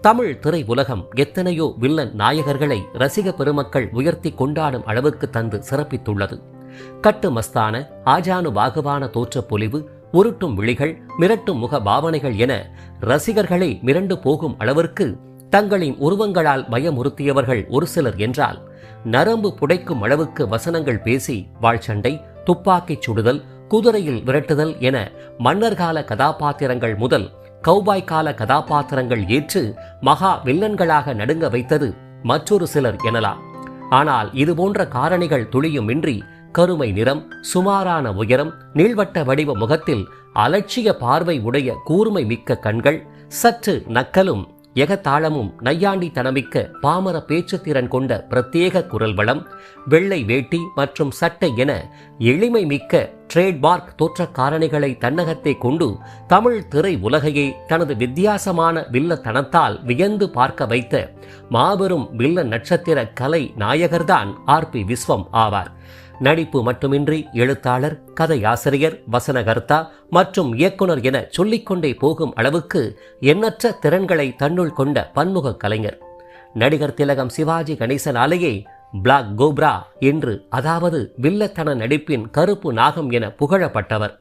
தமிழ் திரை உலகம் எத்தனையோ வில்லன் நாயகர்களை ரசிக பெருமக்கள் உயர்த்தி கொண்டாடும் அளவுக்கு தந்து சிறப்பித்துள்ளது. கட்டு மஸ்தான ஆஜானு பாகவான தோற்றப்பொலிவு உருட்டும் விழிகள் மிரட்டும் முக பாவனைகள் என ரசிகர்களை மிரண்டு போகும் அளவிற்கு தங்களின் உருவங்களால் பயமுறுத்தியவர்கள் ஒரு சிலர் என்றால் நரம்பு புடைக்கும் அளவுக்கு வசனங்கள் பேசி வாழ்ச்சண்டை துப்பாக்கிச் சுடுதல் குதிரையில் விரட்டுதல் என மன்னர்கால கதாபாத்திரங்கள் முதல் கௌபாய் கால கதாபாத்திரங்கள் ஏற்று மகா வில்லன்களாக நடுங்க வைத்தது மற்றொரு சிலர் எனலாம். ஆனால் இதுபோன்ற காரணிகள் துளியுமின்றி கருமை நிறம் சுமாரான உயரம் நீள்வட்ட வடிவ முகத்தில் அலட்சிய பார்வை உடைய கூர்மை மிக்க கண்கள் சற்று நக்கலும் எகத்தாளமும் நையாண்டி தனமிக்க பாமர பேச்சு திறன் கொண்ட பிரத்யேக குரல் வளம் வெள்ளை வேட்டி மற்றும் சட்டை என எளிமை மிக்க ட்ரேட்மார்க் தோற்ற காரணிகளை தன்னகத்தை கொண்டு தமிழ் திரை உலகையே தனது வித்தியாசமான வில்லத்தனத்தால் வியந்து பார்க்க வைத்த மாபெரும் வில்ல நட்சத்திர கலை நாயகர்தான் ஆர் பி விஸ்வம் ஆவார். நடிப்பு மட்டுமின்றி எழுத்தாளர் கதையாசிரியர் வசனகர்த்தா மற்றும் இயக்குனர் என சொல்லிக்கொண்டே போகும் அளவுக்கு எண்ணற்ற திறன்களை தன்னுள் கொண்ட பன்முக கலைஞர். நடிகர் திலகம் சிவாஜி கணேசனாலேயே பிளாக் கோப்ரா என்று அதாவது வில்லத்தன நடிப்பின் கருப்பு நாகம் என புகழப்பட்டவர்.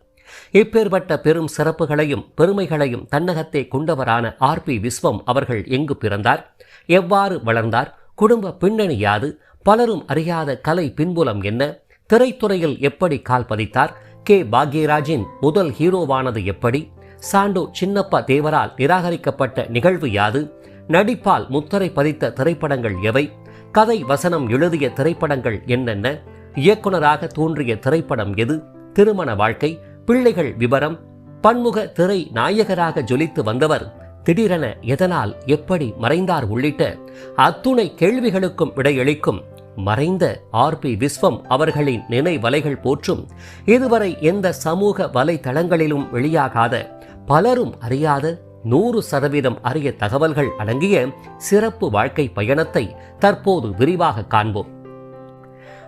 இப்பேற்பட்ட பெரும் சிறப்புகளையும் பெருமைகளையும் தன்னகத்தை கொண்டவரான ஆர் பி விஸ்வம் அவர்கள் எங்கு பிறந்தார் எவ்வாறு வளர்ந்தார் குடும்ப பின்னணி யாது பலரும் அறியாத கலை பின்புலம் என்ன திரைத்துறையில் எப்படி கால் பதித்தார்? கே. பாக்யராஜின் முதல் ஹீரோவானது எப்படி? சாண்டோ சின்னப்பா தேவரால் நிராகரிக்கப்பட்ட நிகழ்வு யாது? நடிப்பால் முத்தரை பதித்த திரைப்படங்கள் எவை? கதை வசனம் எழுதிய திரைப்படங்கள் என்னென்ன? இயக்குனராக தோன்றிய திரைப்படம் எது? திருமண வாழ்க்கை பிள்ளைகள் விவரம் பன்முக திரை நாயகராக ஜொலித்து வந்தவர் திடீரென எதனால் எப்படி மறைந்தார் உள்ளிட்ட அத்துணை கேள்விகளுக்கும் விடையளிக்கும் மறைந்த ஆர் பி விஸ்வம் அவர்களின் நினைவலைகள் போற்றும். இதுவரை எந்த சமூக வலைதளங்களிலும் வெளியாகாத பலரும் அறியாத நூறு சதவீதம் அரிய தகவல்கள் அடங்கிய சிறப்பு வாழ்க்கை பயணத்தை தற்போது விரிவாக காண்போம்.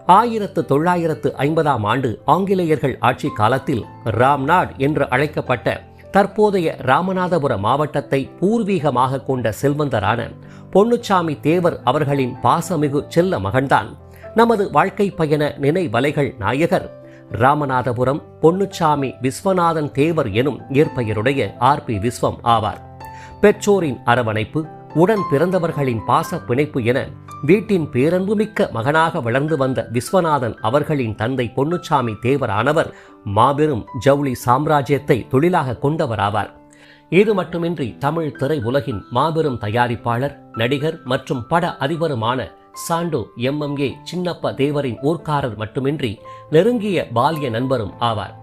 ஆயிரத்து தொள்ளாயிரத்து ஐம்பதாம் ஆண்டு ஆங்கிலேயர்கள் ஆட்சி காலத்தில் ராம்நாட் என்று அழைக்கப்பட்ட தற்போதைய ராமநாதபுர மாவட்டத்தை பூர்வீகமாக கொண்ட செல்வந்தரான பொன்னுச்சாமி தேவர் அவர்களின் பாசமிகு செல்ல மகன்தான். நமது வாழ்க்கை பயண நினைவலைகள் நாயகர். ராமநாதபுரம் பொன்னுச்சாமி விஸ்வநாதன் தேவர் எனும் இயற்பெயருடைய ஆர் பி விஸ்வம் ஆவார். பெற்றோரின் அரவணைப்பு உடன் பிறந்தவர்களின் பாச பிணைப்பு என வீட்டின் பேரன்புமிக்க மகனாக வளர்ந்து வந்த விஸ்வநாதன் அவர்களின் தந்தை பொன்னுச்சாமி தேவரானவர் மாபெரும் ஜவுளி சாம்ராஜ்யத்தை தொழிலாக கொண்டவராவார். இது மட்டுமின்றி தமிழ் திரை உலகின் மாபெரும் தயாரிப்பாளர் நடிகர் மற்றும் பட அதிபருமான சாண்டோ எம்எம்ஏ சின்னப்ப தேவரின் ஊர்க்காரர் மட்டுமின்றி நெருங்கிய பால்ய நண்பரும் ஆவார்.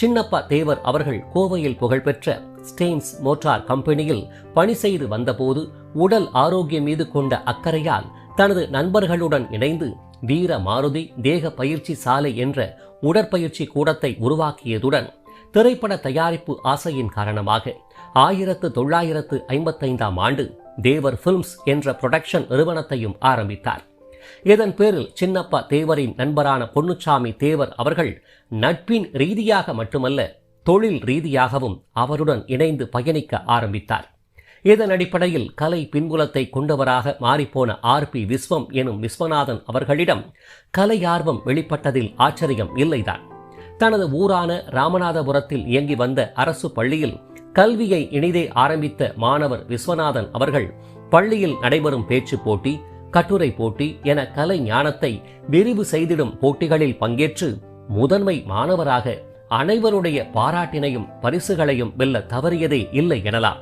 சின்னப்ப தேவர் அவர்கள் கோவையில் புகழ்பெற்ற ஸ்டெயின்ஸ் மோட்டார் கம்பெனியில் பணி செய்து வந்தபோது உடல் ஆரோக்கியம் மீது கொண்ட அக்கறையால் தனது நண்பர்களுடன் இணைந்து வீர மாருதி தேக பயிற்சி சாலை என்ற உடற்பயிற்சி கூடத்தை உருவாக்கியதுடன் திரைப்பட தயாரிப்பு ஆசையின் காரணமாக ஆயிரத்து தொள்ளாயிரத்து ஐம்பத்தைந்தாம் ஆண்டு தேவர் பிலிம்ஸ் என்ற புரொடக்ஷன் நிறுவனத்தையும் ஆரம்பித்தார். இதன் பேரில் சின்னப்பா தேவரின் நண்பரான பொன்னுச்சாமி தேவர் அவர்கள் நட்பின் ரீதியாக மட்டுமல்ல தொழில் ரீதியாகவும் அவருடன் இணைந்து பயணிக்க ஆரம்பித்தார். இதன் அடிப்படையில் கலை பின்புலத்தை கொண்டவராக மாறிப்போன ஆர் பி விஸ்வம் எனும் விஸ்வநாதன் அவர்களிடம் கலை ஆர்வம் வெளிப்பட்டதில் ஆச்சரியம் இல்லைதான். தனது ஊரான ராமநாதபுரத்தில் இயங்கி வந்த அரசு பள்ளியில் கல்வியை இனிதே ஆரம்பித்த மாணவர் விஸ்வநாதன் அவர்கள் பள்ளியில் நடைபெறும் பேச்சு போட்டி கட்டுரை போட்டி என கலை ஞானத்தை விரிவு செய்திடும் போட்டிகளில் பங்கேற்று முதன்மை மாணவராக அனைவருடைய பாராட்டினையும் பரிசுகளையும் வெல்ல தவறியதே இல்லை எனலாம்.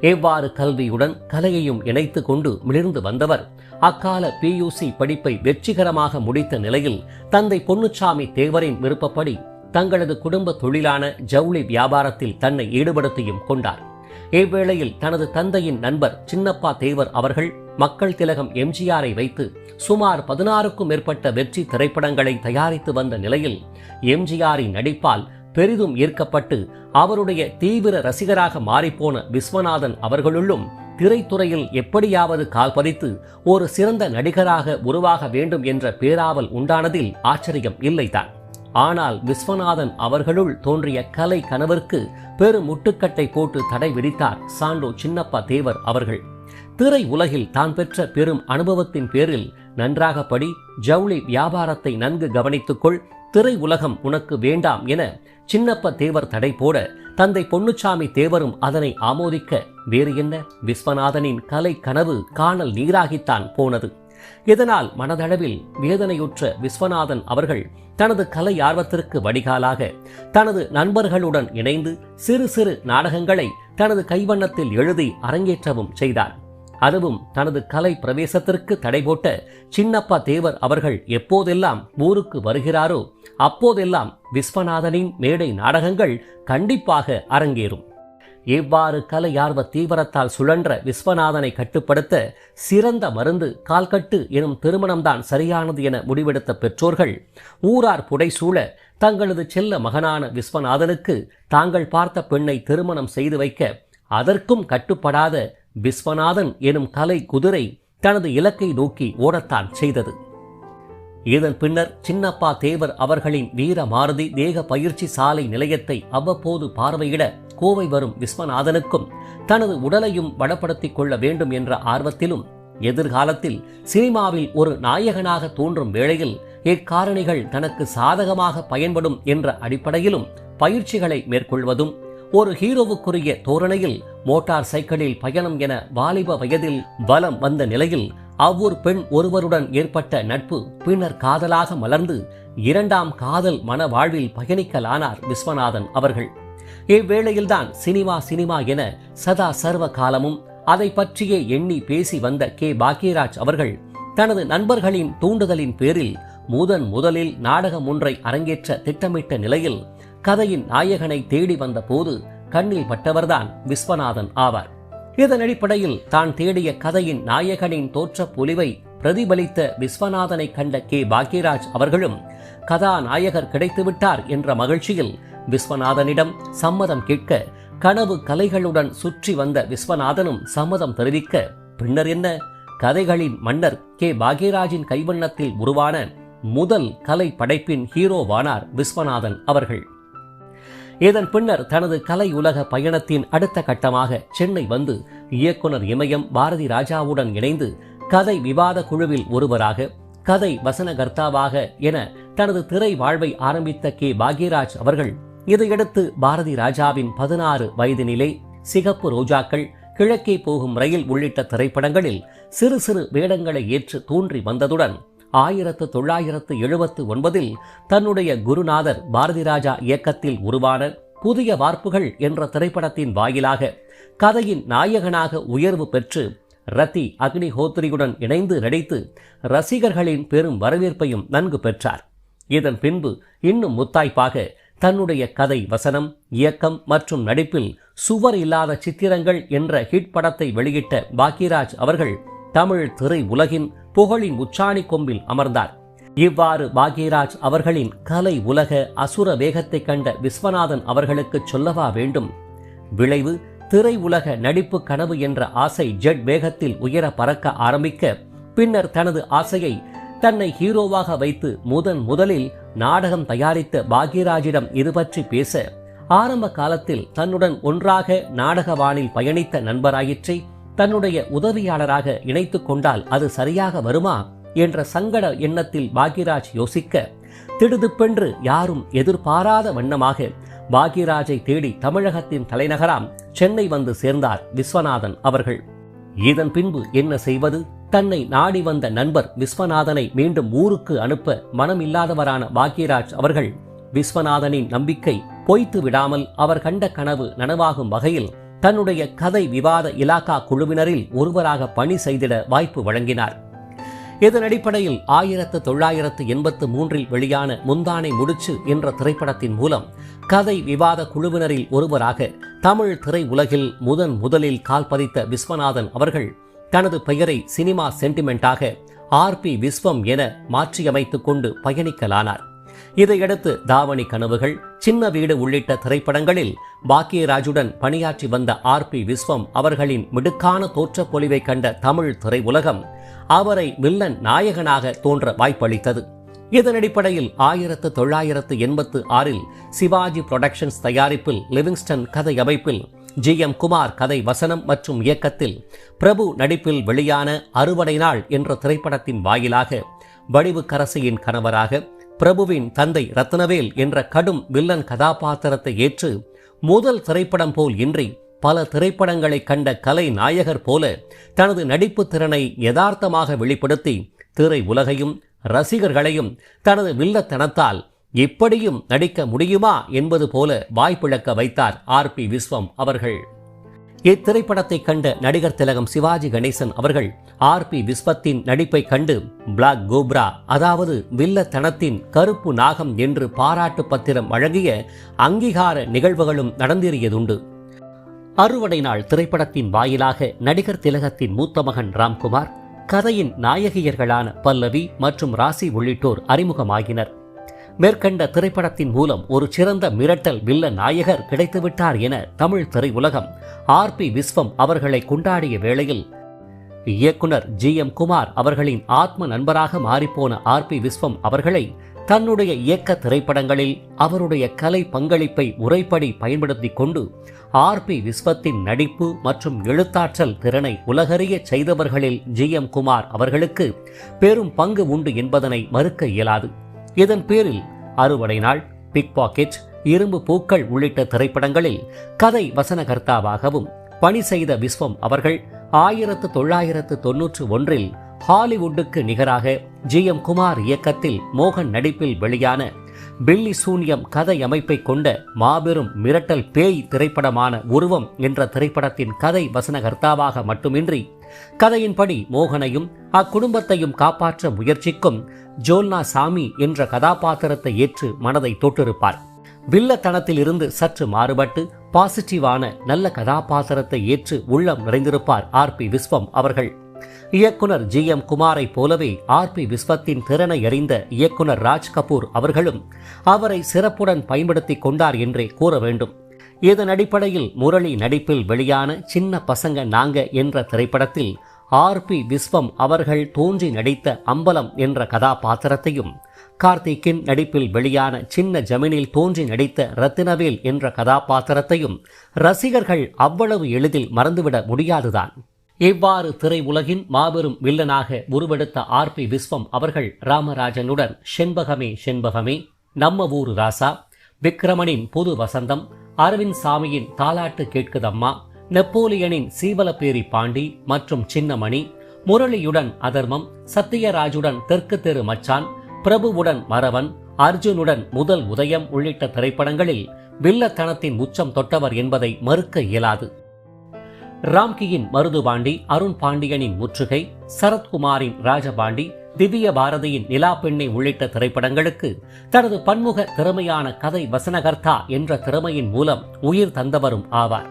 எவ்வாறு கல்வியுடன் கலையையும் இணைத்து கொண்டு மிளிர்ந்து வந்தவர்? அக்கால பியூசி படிப்பை வெற்றிகரமாக முடித்த நிலையில் தந்தை பொன்னுச்சாமி தேவரின் விருப்பப்படி தங்களது குடும்ப தொழிலான ஜவுளி வியாபாரத்தில் தன்னை ஈடுபடுத்தியும் கொண்டார். இவ்வேளையில் தனது தந்தையின் நண்பர் சின்னப்பா தேவர் அவர்கள் மக்கள் திலகம் எம்ஜிஆரை வைத்து சுமார் பதினாறுக்கும் மேற்பட்ட வெற்றி திரைப்படங்களை தயாரித்து வந்த நிலையில் எம்ஜிஆரின் நடிப்பால் பெரிதும் ஈர்க்கப்பட்டு அவருடைய தீவிர ரசிகராக மாறிப்போன விஸ்வநாதன் அவர்களுள்ளும் திரைத்துறையில் எப்படியாவது கால் பதித்து ஒரு சிறந்த நடிகராக உருவாக வேண்டும் என்ற பேராவல் உண்டானதில் ஆச்சரியம் இல்லைதான். ஆனால் விஸ்வநாதன் அவர்களுள் தோன்றிய கலை கனவிற்கு பெரும் முட்டுக்கட்டை போட்டு தடை விதித்தார் சாண்டோ சின்னப்பா தேவர் அவர்கள். திரை உலகில் தான் பெற்ற பெரும் அனுபவத்தின் பேரில் நன்றாக படி ஜவுளி வியாபாரத்தை நன்கு கவனித்துக்கொள் திரை உலகம் உனக்கு வேண்டாம் என சின்னப்ப தேவர் தடை போட தந்தை பொன்னுச்சாமி தேவரும் அதனை ஆமோதிக்க வேறு என்ன? விஸ்வநாதனின் கலை கனவு காணல் நீராகித்தான் போனது. இதனால் மனதளவில் வேதனையுற்ற விஸ்வநாதன் அவர்கள் தனது கலை ஆர்வத்திற்கு வடிகாலாக தனது நண்பர்களுடன் இணைந்து சிறு சிறு நாடகங்களை தனது கைவண்ணத்தில் எழுதி அரங்கேற்றவும் செய்தார். அதுவும் தனது கலை பிரவேசத்திற்கு தடை போட்ட சின்னப்பா தேவர் அவர்கள் எப்போதெல்லாம் ஊருக்கு வருகிறாரோ அப்போதெல்லாம் விஸ்வநாதனின் மேடை நாடகங்கள் கண்டிப்பாக அரங்கேறும். எவ்வாறு கலையார்வ தீவிரத்தால் சுழன்ற விஸ்வநாதனை கட்டுப்படுத்த சிறந்த மருந்து கால்கட்டு எனும் திருமணம்தான் சரியானது என முடிவெடுத்த பெற்றோர்கள் ஊரார் புடைசூழ தங்களது செல்ல மகனான விஸ்வநாதனுக்கு தாங்கள் பார்த்த பெண்ணை திருமணம் செய்து வைக்க அதற்கும் கட்டுப்படாத விஸ்வநாதன் எனும் கலை குதிரை தனது இலக்கை நோக்கி ஓடத்தான் செய்தது. இதன் பின்னர் சின்னப்பா தேவர் அவர்களின் வீர மாருதி தேக பயிற்சி சாலை நிலையத்தை அவ்வப்போது பார்வையிட கோவை வரும் விஸ்வநாதனுக்கும் தனது உடலையும் பலப்படுத்திக் கொள்ள வேண்டும் என்ற ஆர்வத்திலும் எதிர்காலத்தில் சினிமாவில் ஒரு நாயகனாக தோன்றும் வேளையில் இக்காரணிகள் தனக்கு சாதகமாக பயன்படும் என்ற அடிப்படையிலும் பயிற்சிகளை மேற்கொள்வதும் ஒரு ஹீரோவுக்குரிய தோரணையில் மோட்டார் சைக்கிளில் பயணம் என வாலிப வயதில் வலம் வந்த நிலையில் அவ்வூர் பெண் ஒருவருடன் ஏற்பட்ட நட்பு பின்னர் காதலாக மலர்ந்து இரண்டாம் காதல் மன வாழ்வில் பயணிக்கலானார் விஸ்வநாதன் அவர்கள். இவ்வேளையில்தான் சினிமா சினிமா என சதா சர்வ காலமும் அதை பற்றியே எண்ணி பேசி வந்த கே. பாக்யராஜ் அவர்கள் தனது நண்பர்களின் தூண்டுதலின் பேரில் முதன் முதலில் நாடகம் ஒன்றை அரங்கேற்ற திட்டமிட்ட நிலையில் கதையின் நாயகனை தேடி வந்த போது கண்ணில் பட்டவர்தான் விஸ்வநாதன் ஆவார். இதன் அடிப்படையில் தான் தேடிய கதையின் நாயகனின் தோற்ற பொலிவை பிரதிபலித்த விஸ்வநாதனை கண்ட கே. பாக்யராஜ் அவர்களும் கதாநாயகர் கிடைத்துவிட்டார் என்ற மகிழ்ச்சியில் விஸ்வநாதனிடம் சம்மதம் கேட்க கனவு கலைகளுடன் சுற்றி வந்த விஸ்வநாதனும் சம்மதம் தெரிவிக்க பின்னர் என்ன? கதைகளின் மன்னர் கே. பாக்யராஜின் கைவண்ணத்தில் உருவான முதல் கலை படைப்பின் ஹீரோவானார் விஸ்வநாதன் அவர்கள். இதன் பின்னர் தனது கலை உலக பயணத்தின் அடுத்த கட்டமாக சென்னை வந்து இயக்குனர் இமயம் பாரதி ராஜாவுடன் இணைந்து கதை விவாத குழுவில் ஒருவராக கதை வசனகர்த்தாவாக என தனது திரை வாழ்வை ஆரம்பித்த கே. பாக்யராஜ் அவர்கள் இதையடுத்து பாரதி ராஜாவின் பதினாறு வயதினிலே சிகப்பு ரோஜாக்கள் கிழக்கே போகும் ரயில் உள்ளிட்ட திரைப்படங்களில் சிறு சிறு வேடங்களை ஏற்று தோன்றி வந்ததுடன் ஆயிரத்து தொள்ளாயிரத்து எழுபத்து ஒன்பதில் தன்னுடைய குருநாதர் பாரதி ராஜா இயக்கத்தில் உருவான புதிய வார்ப்புகள் என்ற திரைப்படத்தின் வாயிலாக கதையின் நாயகனாக உயர்வு பெற்று ரத்தி அக்னிஹோத்ரியுடன் இணைந்து நடித்து ரசிகர்களின் பெரும் வரவேற்பையும் நன்கு பெற்றார். இதன் பின்பு இன்னும் முத்தாய்ப்பாக தன்னுடைய கதை வசனம் இயக்கம் மற்றும் நடிப்பில் சுவர் இல்லாத சித்திரங்கள் என்ற ஹிட் படத்தை வெளியிட்ட பாக்கியராஜ் அவர்கள் தமிழ் திரை உலகின் புகழின் உச்சாணி கொம்பில் அமர்ந்தார். இவ்வாறு பாக்யராஜ் அவர்களின் கலை உலக அசுர வேகத்தை கண்ட விஸ்வநாதன் அவர்களுக்கு சொல்லவா வேண்டும்? விளைவு திரை உலக நடிப்பு கனவு என்ற ஆசை ஜெட் வேகத்தில் உயர பறக்க ஆரம்பிக்க பின்னர் தனது ஆசையை தன்னை ஹீரோவாக வைத்து முதன் முதலில் நாடகம் தயாரித்த பாக்யராஜிடம் இது பற்றி பேச ஆரம்ப காலத்தில் தன்னுடன் ஒன்றாக நாடகவானில் பயணித்த நண்பராயிற்றை தன்னுடைய உதவியாளராக இணைத்துக் கொண்டால் அது சரியாக வருமா என்ற சங்கட எண்ணத்தில் பாக்யராஜ் யோசிக்க திடுதுப்பென்று யாரும் எதிர்பாராத வண்ணமாக பாக்யராஜை தேடி தமிழகத்தின் தலைநகராம் சென்னை வந்து சேர்ந்தார் விஸ்வநாதன் அவர்கள். இதன் பின்பு என்ன செய்வது? தன்னை நாடி வந்த நண்பர் விஸ்வநாதனை மீண்டும் ஊருக்கு அனுப்ப மனமில்லாதவரான பாக்யராஜ் அவர்கள் விஸ்வநாதனின் நம்பிக்கை பொய்த்து விடாமல் அவர் கண்ட கனவு நனவாகும் வகையில் தன்னுடைய கதை விவாத இலாக்கா குழுவினரில் ஒருவராக பணி செய்திட வாய்ப்பு வழங்கினார். இதன் அடிப்படையில் ஆயிரத்து தொள்ளாயிரத்து எண்பத்து மூன்றில் வெளியான முந்தானை முடிச்சு என்ற திரைப்படத்தின் மூலம் கதை விவாத குழுவினரில் ஒருவராக தமிழ் திரை உலகில் முதன் முதலில் கால் பதித்த விஸ்வநாதன் அவர்கள் தனது பெயரை சினிமா சென்டிமெண்டாக ஆர் பி விஸ்வம் என மாற்றியமைத்துக் கொண்டு பயணிக்கலானார். இதையடுத்து தாவணி கனவுகள் சின்ன வீடு உள்ளிட்ட திரைப்படங்களில் பாக்கியராஜுடன் பணியாற்றி வந்த ஆர் பி விஸ்வம் அவர்களின் மிடுக்கான தோற்றப் பொலிவை கண்ட தமிழ் திரையுலகம் அவரை வில்லன் நாயகனாக தோன்ற வாய்ப்பளித்தது. இதன் அடிப்படையில் ஆயிரத்து தொள்ளாயிரத்து எண்பத்து ஆறில் சிவாஜி புரொடக்ஷன்ஸ் தயாரிப்பில் லிவிங்ஸ்டன் கதை அமைப்பில் ஜி எம் குமார் கதை வசனம் மற்றும் இயக்கத்தில் பிரபு நடிப்பில் வெளியான அறுவடை நாள் என்ற திரைப்படத்தின் வாயிலாக வடிவுக்கரசியின் கணவராக பிரபுவின் தந்தை ரத்னவேல் என்ற கடும் வில்லன் கதாபாத்திரத்தை ஏற்று முதல் திரைப்படம் போல் இன்றி பல திரைப்படங்களை கண்ட கலை நாயகர் போல தனது நடிப்பு திறனை யதார்த்தமாக வெளிப்படுத்தி திரை உலகையும் ரசிகர்களையும் தனது வில்லத்தனத்தால் இப்படியும் நடிக்க முடியுமா என்பது போல வாய்ப்பிழக்க வைத்தார் ஆர் பி விஸ்வம் அவர்கள். இத்திரைப்படத்தை கண்ட நடிகர் திலகம் சிவாஜி கணேசன் அவர்கள் ஆர் பி விஸ்வத்தின் நடிப்பை கண்டு பிளாக் கோப்ரா அதாவது வில்லத்தனத்தின் கருப்பு நாகம் என்று பாராட்டு பத்திரம் வழங்கிய அங்கீகார நிகழ்வுகளும் நடந்தேறியதுண்டு. அறுவடை நாள் திரைப்படத்தின் வாயிலாக நடிகர் திலகத்தின் மூத்த மகன் ராம்குமார் கதையின் நாயகியர்களான பல்லவி மற்றும் ராசி உள்ளிட்டோர் அறிமுகமாகினர். மேற்கண்ட திரைப்படத்தின் மூலம் ஒரு சிறந்த மிரட்டல் வில்ல நாயகர் கிடைத்துவிட்டார் என தமிழ் திரையுலகம் ஆர் பி விஸ்வம் அவர்களை கொண்டாடிய வேளையில் இயக்குனர் ஜி எம் குமார் அவர்களின் ஆத்ம நண்பராக மாறிப்போன ஆர் பி விஸ்வம் அவர்களை தன்னுடைய இயக்க திரைப்படங்களில் அவருடைய கலை பங்களிப்பை உரைப்படி பயன்படுத்தி கொண்டு ஆர் பி விஸ்வத்தின் நடிப்பு மற்றும் எழுத்தாற்றல் திறனை உலகறிய செய்தவர்களில் ஜி எம் குமார் அவர்களுக்கு பெரும் பங்கு உண்டு என்பதனை மறுக்க இயலாது. இதன் பேரில் அறுவடை நாள் பிக் பாக்கெட் இரும்பு பூக்கள் உள்ளிட்ட திரைப்படங்களில் கதை வசனகர்த்தாவாகவும் பணி செய்த விஸ்வம் அவர்கள் ஆயிரத்து தொள்ளாயிரத்து தொன்னூற்று ஒன்றில் ஹாலிவுட்டுக்கு நிகராக ஜி எம் குமார் இயக்கத்தில் மோகன் நடிப்பில் வெளியான பில்லி சூன்யம் கதை அமைப்பை கொண்ட மாபெரும் மிரட்டல் பேய் திரைப்படமான உருவம் என்ற திரைப்படத்தின் கதை வசனகர்த்தாவாக மட்டுமின்றி கதையின்படி மோகனையும் அக்குடும்பத்தையும் காப்பாற்ற முயற்சிக்கும் ஜோல்னா சாமி என்ற கதாபாத்திரத்தை ஏற்று மனதை தொட்டிருப்பார். வில்லத்தனத்தில் இருந்து சற்று மாறுபட்டு பாசிட்டிவான நல்ல கதாபாத்திரத்தை ஏற்று உள்ளம் நிறைந்திருப்பார் ஆர் பி விஸ்வம் அவர்கள். இயக்குனர் ஜி எம் குமாரை போலவே ஆர் பி விஸ்வத்தின் திறனை அறிந்த இயக்குனர் ராஜ் கபூர் அவர்களும் அவரை சிறப்புடன் பயன்படுத்திக் கொண்டார் என்றே கூற வேண்டும். இதன் அடிப்படையில் முரளி நடிப்பில் வெளியான சின்ன பசங்க நாங்க என்ற திரைப்படத்தில் ஆர் பி விஸ்வம் அவர்கள் தோன்றி நடித்த அம்பலம் என்ற கதாபாத்திரத்தையும் கார்த்திக்கின் நடிப்பில் வெளியான சின்ன ஜமீனில் தோன்றி நடித்த ரத்தினவேல் என்ற கதாபாத்திரத்தையும் ரசிகர்கள் அவ்வளவு எளிதில் மறந்துவிட முடியாதுதான். இவ்வாறு திரையுலகின் மாபெரும் வில்லனாக உருவெடுத்த ஆர் பி விஸ்வம் அவர்கள் ராமராஜனுடன் செண்பகமே செண்பகமே நம்ம ஊரு ராசா விக்ரமனின் புது வசந்தம் அரவிந்த் சாமியின் தாலாட்டு கேட்குதம்மா நெப்போலியனின் சீவலப்பேரி பாண்டி மற்றும் சின்னமணி முரளியுடன் அதர்மம் சத்தியராஜுடன் தெற்கு தெரு மச்சான் பிரபுவுடன் மறவன் அர்ஜுனுடன் முதல் உதயம் உள்ளிட்ட திரைப்படங்களில் வில்லத்தனத்தின் உச்சம் தொட்டவர் என்பதை மறுக்க இயலாது. ராம்கியின் மருதுபாண்டி அருண் பாண்டியனின் முற்றுகை சரத்குமாரின் ராஜபாண்டி திவ்ய பாரதியின் நிலா பெண்ணை உள்ளிட்ட திரைப்படங்களுக்கு தனது பன்முக திறமையான கதை வசனகர்த்தா என்ற திறமையின் மூலம் உயிர் தந்தவரும் ஆவார்.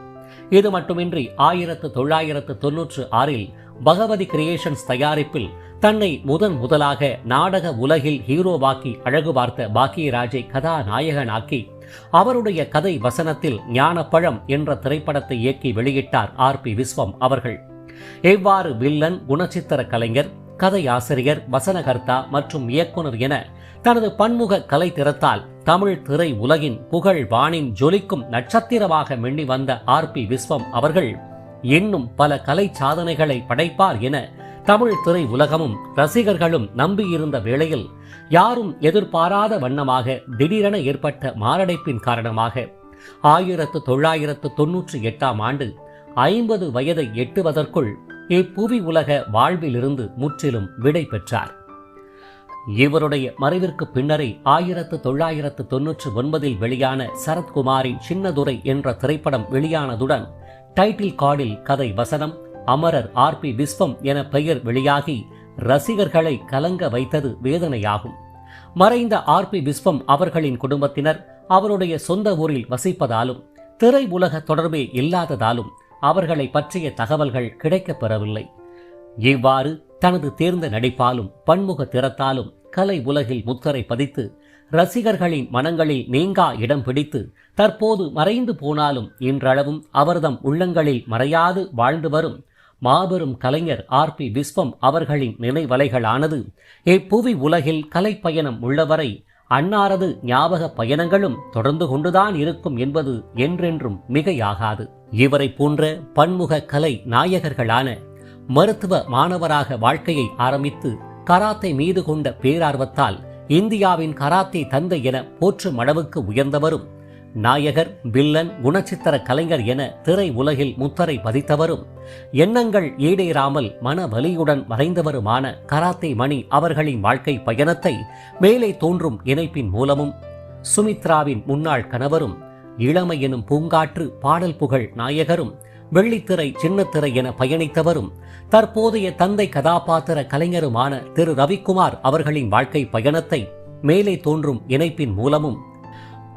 இது மட்டுமின்றி ஆயிரத்து தொள்ளாயிரத்து தொன்னூற்று ஆறில் பகவதி கிரியேஷன்ஸ் தயாரிப்பில் தன்னை முதன் முதலாக நாடக உலகில் ஹீரோவாக்கி அழகு பார்த்த பாக்கியராஜை கதாநாயகனாக்கி அவருடைய கதை வசனத்தில் ஞானப்பழம் என்ற திரைப்படத்தை இயக்கி வெளியிட்டார் ஆர் பி விஸ்வம் அவர்கள். எவ்வாறு வில்லன் குணச்சித்திர கலைஞர் கதை ஆசிரியர் வசனகர்த்தா மற்றும் இயக்குனர் என தனது பன்முக கலை திறத்தால் தமிழ் திரை உலகின் புகழ் வானின் ஜொலிக்கும் நட்சத்திரமாக மின்னி வந்த ஆர் பி விஸ்வம் அவர்கள் இன்னும் பல கலை சாதனைகளை படைப்பார் என தமிழ் திரை உலகமும் ரசிகர்களும் நம்பியிருந்த வேளையில் யாரும் எதிர்பாராத வண்ணமாக திடீரென ஏற்பட்ட மாரடைப்பின் காரணமாக ஆயிரத்து தொள்ளாயிரத்து தொன்னூற்றி எட்டாம் ஆண்டு ஐம்பது வயதை எட்டுவதற்குள் இப்புவி உலக வாழ்விலிருந்து முற்றிலும் விடை பெற்றார். இவருடைய மறைவிற்கு பின்னரே ஆயிரத்து தொள்ளாயிரத்து தொன்னூற்று ஒன்பதில் வெளியான சரத்குமாரின் சின்னதுரை என்ற திரைப்படம் வெளியானதுடன் டைட்டில் கார்டில் கதை வசனம் அமரர் ஆர் பி விஸ்வம் என பெயர் வெளியாகி ரசிகர்களை கலங்க வைத்தது வேதனையாகும். மறைந்த ஆர் பி விஸ்வம் அவர்களின் குடும்பத்தினர் அவருடைய சொந்த ஊரில் வசிப்பதாலும் திரை உலக தொடர்பே இல்லாததாலும் அவர்களை பற்றிய தகவல்கள் கிடைக்கப் பெறவில்லை. இவ்வாறு தனது தேர்ந்த நடிப்பாலும் பன்முக திறத்தாலும் கலை உலகில் முத்திரை பதித்து ரசிகர்களின் மனங்களில் நீங்கா இடம் பிடித்து தற்போது மறைந்து போனாலும் இன்றளவும் அவர்தம் உள்ளங்களில் மறையாது வாழ்ந்து வரும் மாபெரும் கலைஞர் ஆர் பி விஸ்வம் அவர்களின் நினைவலைகளானது இப்புவி உலகில் கலைப்பயணம் உள்ளவரை அன்னாரது ஞாபக பயணங்களும் தொடர்ந்து கொண்டுதான் இருக்கும் என்பது என்றென்றும் மிகையாகாது. இவரை போன்ற பன்முக கலை நாயகர்களான மருத்துவ மாணவராக வாழ்க்கையை ஆரம்பித்து கராத்தை மீது கொண்ட பேரார்வத்தால் இந்தியாவின் கராத்தே தந்தை என போற்றும் அளவுக்கு உயர்ந்தவரும் நாயகர் வில்லன் குணச்சித்திர கலைஞர் என திரை உலகில் முத்தரை பதித்தவரும் எண்ணங்கள் ஈடேறாமல் மன வலியுடன் மறைந்தவருமான கராத்தே மணி அவர்களின் வாழ்க்கை பயணத்தை மேலே தோன்றும் இணைப்பின் மூலமும் சுமித்ராவின் முன்னாள் கணவரும் இளமை எனும் பூங்காற்று பாடல் புகழ் நாயகரும் வெள்ளித்திரை சின்னத்திரை என பயணித்தவரும் தற்போதைய தந்தை கதாபாத்திர கலைஞருமான திரு ரவிக்குமார் அவர்களின் வாழ்க்கை பயணத்தை மேலே தோன்றும் இணைப்பின் மூலமும்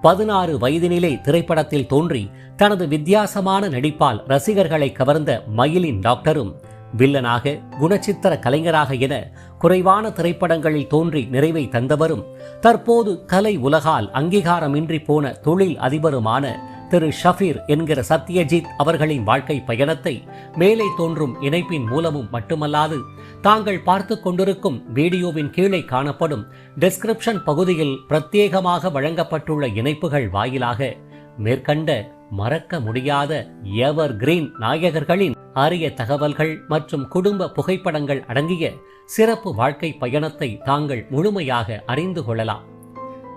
பதினாறு வயதினிலே திரைப்படத்தில் தோன்றி தனது வித்தியாசமான நடிப்பால் ரசிகர்களை கவர்ந்த மயிலின் டாக்டரும் வில்லனாக குணச்சித்திர கலைஞராக என குறைவான திரைப்படங்களில் தோன்றி நிறைவை தந்தவரும் தற்போது கலை உலகால் அங்கீகாரமின்றி போன தொழில் அதிபருமான திரு ஷஃபீர் என்கிற சத்யஜித் அவர்களின் வாழ்க்கை பயணத்தை மேலே தோன்றும் இணைப்பின் மூலமும் மட்டுமல்லாது தாங்கள் பார்த்து கொண்டிருக்கும் வீடியோவின் கீழே காணப்படும் டெஸ்கிரிப்ஷன் பகுதியில் பிரத்யேகமாக வழங்கப்பட்டுள்ள இணைப்புகள் வாயிலாக மேற்கண்ட மறக்க முடியாத எவர் கிரீன் நாயகர்களின் அரிய தகவல்கள் மற்றும் குடும்ப புகைப்படங்கள் அடங்கிய சிறப்பு வாழ்க்கை பயணத்தை தாங்கள் முழுமையாக அறிந்து கொள்ளலாம்.